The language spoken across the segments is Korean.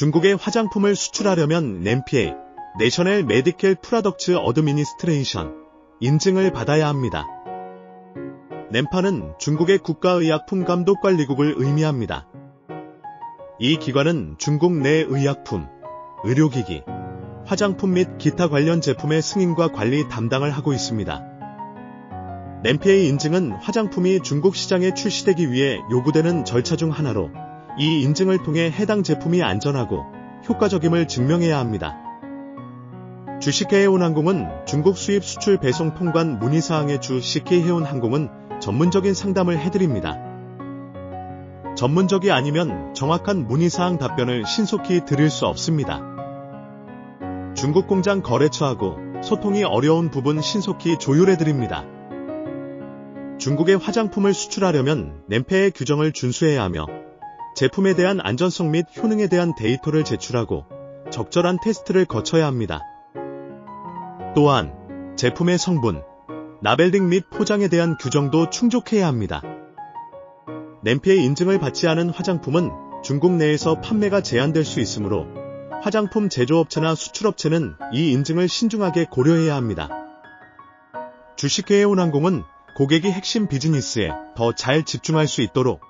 중국에 화장품을 수출하려면 NMPA, 내셔널 메디컬 프로덕츠 어드미니스트레이션 인증을 받아야 합니다. nem파는 중국의 국가의약품감독관리국을 의미합니다. 이 기관은 중국 내 의약품, 의료기기, 화장품 및 기타 관련 제품의 승인과 관리 담당을 하고 있습니다. nempa 인증은 화장품이 중국 시장에 출시되기 위해 요구되는 절차 중 하나로 이 인증을 통해 해당 제품이 안전하고 효과적임을 증명해야 합니다. 주식해운항공은 중국 수입 수출 배송 통관 문의사항의 주 CK해운항공은 전문적인 상담을 해드립니다. 전문적이 아니면 정확한 문의사항 답변을 신속히 드릴 수 없습니다. 중국 공장 거래처하고 소통이 어려운 부분 신속히 조율해드립니다. 중국의 화장품을 수출하려면 nem페의 규정을 준수해야 하며 제품에 대한 안전성 및 효능에 대한 데이터를 제출하고 적절한 테스트를 거쳐야 합니다. 또한 제품의 성분, 라벨링 및 포장에 대한 규정도 충족해야 합니다. nem페의 인증을 받지 않은 화장품은 중국 내에서 판매가 제한될 수 있으므로 화장품 제조업체나 수출업체는 이 인증을 신중하게 고려해야 합니다. 주식회해운항공은 고객이 핵심 비즈니스에 더 잘 집중할 수 있도록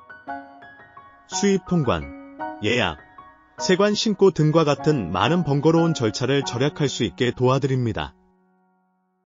수입 통관, 예약, 세관 신고 등과 같은 많은 번거로운 절차를 절약할 수 있게 도와드립니다.